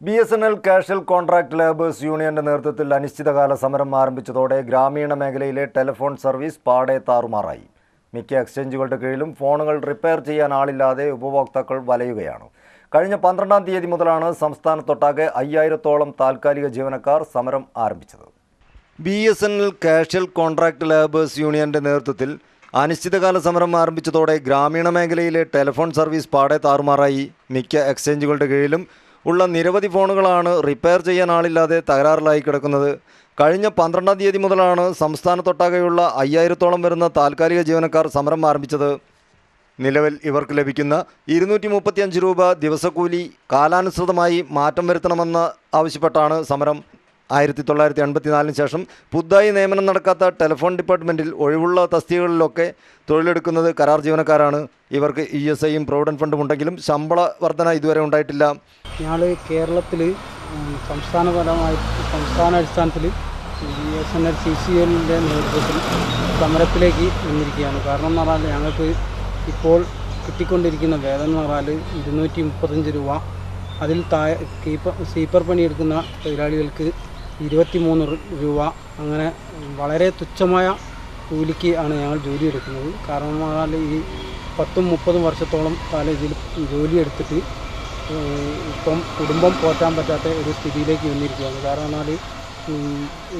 B S N L casual contract labours യൂണിയന്റെ നേതൃത്വത്തിൽ അനിശ്ചിതകാല സമരം ആരംഭിച്ചതോടെ ഗ്രാമീണ മേഖലയിലെ ടെലിഫോൺ സർവീസ് പാടെ താറുമാറായി. മിക്ക എക്സ്ചേഞ്ചുകളുടെ കീഴിലും ഫോണുകൾ റിപ്പയർ ചെയ്യാൻ ആളില്ലാതെ ഉപഭോക്താക്കൾ വലയുകയാണ്. കഴിഞ്ഞ പന്ത്രണ്ടാം തീയതി മുതലാണ് സംസ്ഥാനത്തൊട്ടാകെ അയ്യായിരത്തോളം താൽക്കാലിക ജീവനക്കാർ സമരം ആരംഭിച്ചത്. B S N L casual contract labours യൂണിയന്റെ നേതൃത്വത്തിൽ അനിശ്ചിതകാല സമരം ആരംഭിച്ചതോടെ ഗ്രാമീണ മേഖലയിലെ ടെലിഫോൺ സർവീസ് പാടെ താറുമാറായി. മിക്ക എക്സ്ചേഞ്ചുകളുടെ കീഴിലും ഉള്ള നിരവധി ഫോണുകളാണ് റിപ്പയർ ചെയ്യാൻ ആളില്ലാതെ തകരാറിലായി കിടക്കുന്നത്. കഴിഞ്ഞ പന്ത്രണ്ടാം തീയതി മുതലാണ് സംസ്ഥാനത്തൊട്ടാകെയുള്ള അയ്യായിരത്തോളം വരുന്ന താൽക്കാലിക ജീവനക്കാർ സമരം ആരംഭിച്ചത്. നിലവിൽ ഇവർക്ക് ലഭിക്കുന്ന ഇരുന്നൂറ്റി മുപ്പത്തിയഞ്ച് രൂപ ദിവസക്കൂലി കാലാനുസൃതമായി മാറ്റം വരുത്തണമെന്ന് ആവശ്യപ്പെട്ടാണ് സമരം. ആയിരത്തി തൊള്ളായിരത്തി അൻപത്തിനാലിന് ശേഷം പുതുതായി നിയമനം നടക്കാത്ത ടെലിഫോൺ ഡിപ്പാർട്ട്മെന്റിൽ ഒഴിവുള്ള തസ്തികകളിലൊക്കെ തൊഴിലെടുക്കുന്നത് കരാർ ജീവനക്കാരാണ്. ഇവർക്ക് ഇ എസ് ഐയും പ്രൊവിഡന്റ് ഫണ്ടും ഉണ്ടെങ്കിലും ശമ്പള വർധന ഇതുവരെ ഉണ്ടായിട്ടില്ല. ഞങ്ങൾ കേരളത്തിൽ സംസ്ഥാനപരമായി സംസ്ഥാന അടിസ്ഥാനത്തിൽ B S N L C C എല്ലിന്റെ നേതൃത്വത്തിൽ സമരത്തിലേക്ക് വന്നിരിക്കുകയാണ്. കാരണം എന്ന് പറഞ്ഞാൽ ഞങ്ങൾക്ക് ഇപ്പോൾ കിട്ടിക്കൊണ്ടിരിക്കുന്ന വേതനം എന്ന് പറഞ്ഞാൽ ഇരുന്നൂറ്റി മുപ്പത്തഞ്ച് രൂപ. അതിൽ താഴെ കീപ്പർ സ്വീപ്പർ പണിയെടുക്കുന്ന തൊഴിലാളികൾക്ക് ഇരുപത്തി മൂന്ന് രൂപ. അങ്ങനെ വളരെ തുച്ഛമായ കൂലിക്ക് ആണ് ഞങ്ങൾ ജോലി എടുക്കുന്നത് കാരണം ഈ പത്തും മുപ്പതും വർഷത്തോളം കാലം ഇതിൽ ജോലി എടുത്തിട്ട് ഇപ്പം കുടുംബം പോറ്റാൻ പറ്റാത്ത ഒരു സ്ഥിതിയിലേക്ക് വന്നിരിക്കുകയാണ്. കാരണം എന്നാൽ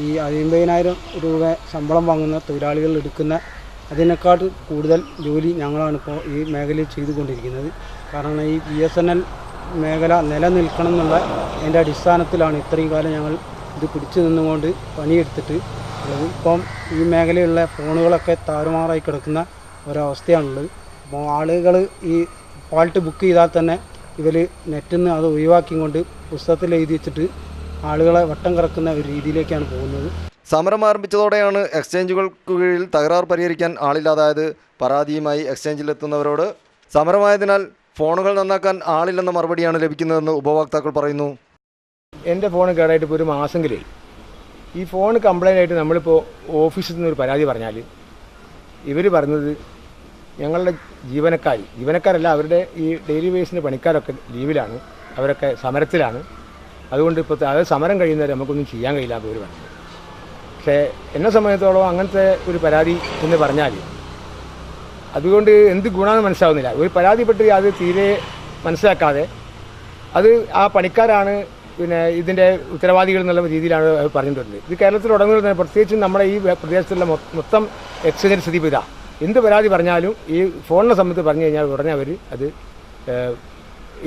ഈ അൻപതിനായിരം രൂപ ശമ്പളം വാങ്ങുന്ന തൊഴിലാളികൾ എടുക്കുന്ന അതിനേക്കാൾ കൂടുതൽ ജോലി ഞങ്ങളാണ് ഇപ്പോൾ ഈ മേഖലയിൽ ചെയ്തുകൊണ്ടിരിക്കുന്നത്. കാരണം ഈ ബി എസ് എൻ എൽ മേഖല നിലനിൽക്കണം എന്നുള്ള അതിന്റെ അടിസ്ഥാനത്തിലാണ് ഇത്രയും കാലം ഞങ്ങൾ ഇത് പിടിച്ചു നിന്നുകൊണ്ട് പണിയെടുത്തിട്ട് ഇപ്പം ഈ മേഖലയിലുള്ള ഫോണുകളൊക്കെ താറുമാറായി കിടക്കുന്ന ഒരവസ്ഥയാണുള്ളത്. അപ്പോൾ ആളുകൾ ഈ ഫാൾട്ട് ബുക്ക് ചെയ്താൽ തന്നെ ഇവർ നെറ്റിൽ നിന്ന് അത് ഒഴിവാക്കിക്കൊണ്ട് പുസ്തകത്തിൽ എഴുതി വെച്ചിട്ട് ആളുകളെ വട്ടം കറക്കുന്ന ഒരു രീതിയിലേക്കാണ് പോകുന്നത്. സമരം ആരംഭിച്ചതോടെയാണ് എക്സ്ചേഞ്ചുകൾക്ക് കീഴിൽ തകരാർ പരിഹരിക്കാൻ ആളില്ലാതായത്. പരാതിയുമായി എക്സ്ചേഞ്ചിലെത്തുന്നവരോട് സമരമായതിനാൽ ഫോണുകൾ നന്നാക്കാൻ ആളില്ലെന്ന മറുപടിയാണ് ലഭിക്കുന്നതെന്ന് ഉപഭോക്താക്കൾ പറയുന്നു. എന്റെ ഫോൺ കേടായിട്ട് ഇപ്പോൾ ഒരു മാസം മാസമെങ്കിലായി ഈ ഫോൺ കംപ്ലൈന്റ് ആയിട്ട് നമ്മളിപ്പോൾ ഓഫീസിൽ നിന്ന് ഒരു പരാതി പറഞ്ഞാൽ ഇവർ പറഞ്ഞത് ഞങ്ങളുടെ ജീവനക്കാർ ജീവനക്കാരല്ല അവരുടെ ഈ ഡെയിലി വേസിന്റെ പണിക്കാരൊക്കെ ലീവിലാണ് അവരൊക്കെ സമരത്തിലാണ്. അതുകൊണ്ട് ഇപ്പോൾ അത് സമരം കഴിയുന്നവരെ നമുക്കൊന്നും ചെയ്യാൻ കഴിയില്ല അവർ ഇവർ പറഞ്ഞത്. പക്ഷേ എന്നെ സംബന്ധിച്ചോളം അങ്ങനത്തെ ഒരു പരാതി എന്ന് പറഞ്ഞാൽ അതുകൊണ്ട് എന്ത് ഗുണമെന്ന് മനസ്സിലാവുന്നില്ല. ഒരു പരാതിപ്പെട്ട് അത് തീരെ മനസ്സിലാക്കാതെ അത് ആ പണിക്കാരാണ് പിന്നെ ഇതിന്റെ ഉത്തരവാദികൾ എന്നുള്ള രീതിയിലാണ് പറഞ്ഞിട്ടുള്ളത് ഇത് കേരളത്തിൽ ഉടനീളം തന്നെ പ്രത്യേകിച്ചും നമ്മുടെ ഈ പ്രദേശത്തുള്ള മൊത്തം എക്സ്ചേഞ്ച് സ്ഥിതി ഇതാ. എന്ത് പരാതി പറഞ്ഞാലും ഈ ഫോണിനെ സംബന്ധിച്ച് പറഞ്ഞു കഴിഞ്ഞാൽ ഉടനെ അവർ അത്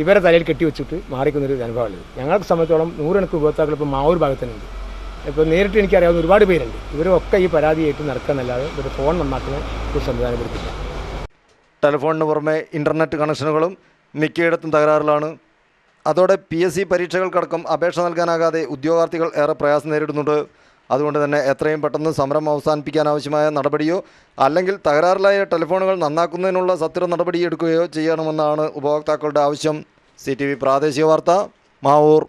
ഇവരെ തലയിൽ കെട്ടിവെച്ചിട്ട് മാറിക്കുന്നൊരു അനുഭവമുള്ളത് ഞങ്ങളെ സംബന്ധിച്ചോളം നൂറുകണക്ക് ഉപഭോക്താക്കൾ ഇപ്പോൾ മാവൂർ ഭാഗത്തുണ്ട് ഇപ്പോൾ നേരിട്ട് എനിക്കറിയാവുന്ന ഒരുപാട് പേരുണ്ട്. ഇവരൊക്കെ ഈ പരാതിയായിട്ട് നടക്കാന്നല്ലാതെ ഇവർ ഫോൺ നന്നാക്കുന്ന ഒരു സംവിധാനം ടെലിഫോണിന് പുറമെ ഇന്റർനെറ്റ് കണക്ഷനുകളും മിക്കയിടത്തും തകരാറിലാണ്. അതോടെ പി എസ് സി പരീക്ഷകൾക്കടക്കം അപേക്ഷ നൽകാനാകാതെ ഉദ്യോഗാർത്ഥികൾ ഏറെ പ്രയാസം നേരിടുന്നുണ്ട്. അതുകൊണ്ട് തന്നെ എത്രയും പെട്ടെന്ന് സമരം അവസാനിപ്പിക്കാനാവശ്യമായ നടപടിയോ അല്ലെങ്കിൽ തകരാറിലായ ടെലിഫോണുകൾ നന്നാക്കുന്നതിനുള്ള സത്വര നടപടി എടുക്കുകയോ ചെയ്യണമെന്നാണ് ഉപഭോക്താക്കളുടെ ആവശ്യം. സി പ്രാദേശിക വാർത്ത മാവൂർ.